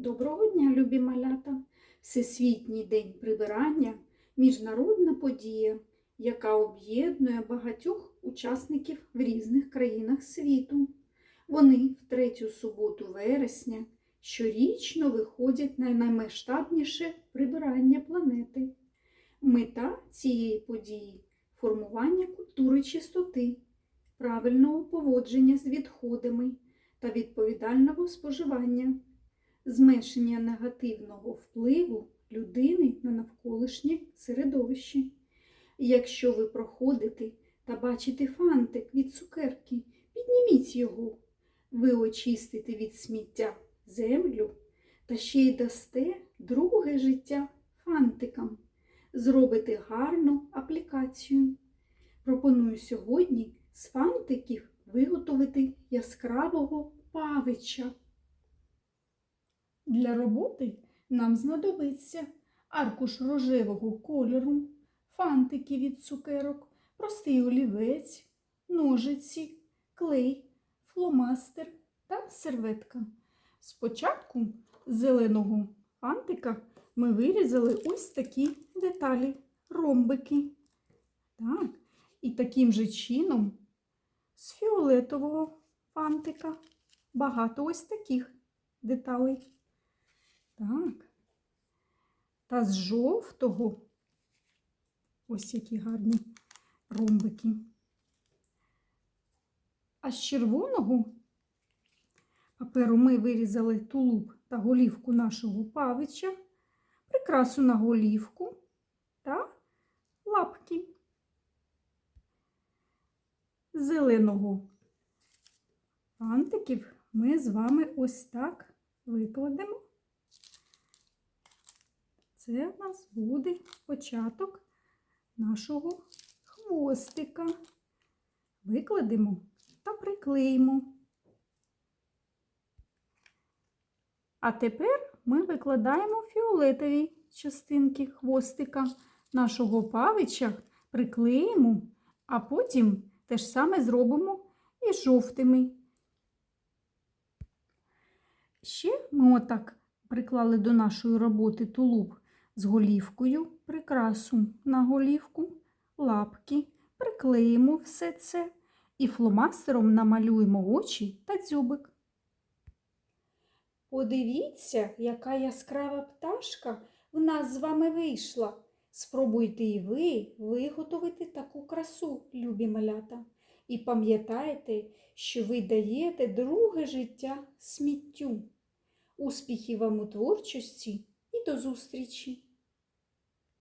Доброго дня, любі малята! Всесвітній день прибирання міжнародна подія, яка об'єднує багатьох учасників в різних країнах світу. Вони в третю суботу вересня щорічно виходять на наймасштабніше прибирання планети. Мета цієї події формування культури чистоти, правильного поводження з відходами та відповідального споживання зменшення негативного впливу людини на навколишнє середовище. Якщо ви проходите та бачите фантик від цукерки, підніміть його. Ви очистите від сміття землю та ще й дасте друге життя фантикам. Зробите гарну аплікацію. Пропоную сьогодні з фантиків виготовити яскравого павича. Для роботи нам знадобиться аркуш рожевого кольору, фантики від цукерок, простий олівець, ножиці, клей, фломастер та серветка. Спочатку з зеленого фантика ми вирізали ось такі деталі, ромбики. Так, і таким же чином з фіолетового фантика багато ось таких деталей. Так. Та з жовтого ось які гарні ромбики. А з червоного паперу ми вирізали тулуб та голівку нашого павича, прикрасу на голівку та лапки. Зеленого фантиків ми з вами ось так викладемо. Це в нас буде початок нашого хвостика. Викладемо та приклеїмо. А тепер ми викладаємо фіолетові частинки хвостика нашого павича, приклеїмо, а потім те ж саме зробимо і жовтими. Ще ми отак приклали до нашої роботи тулуб з голівкою, прикрасу на голівку, лапки, приклеїмо все це і фломастером намалюємо очі та дзьобик. Подивіться, яка яскрава пташка в нас з вами вийшла. Спробуйте і ви виготовити таку красу, любі малята. І пам'ятайте, що ви даєте друге життя сміттю. Успіхів вам у творчості і до зустрічі!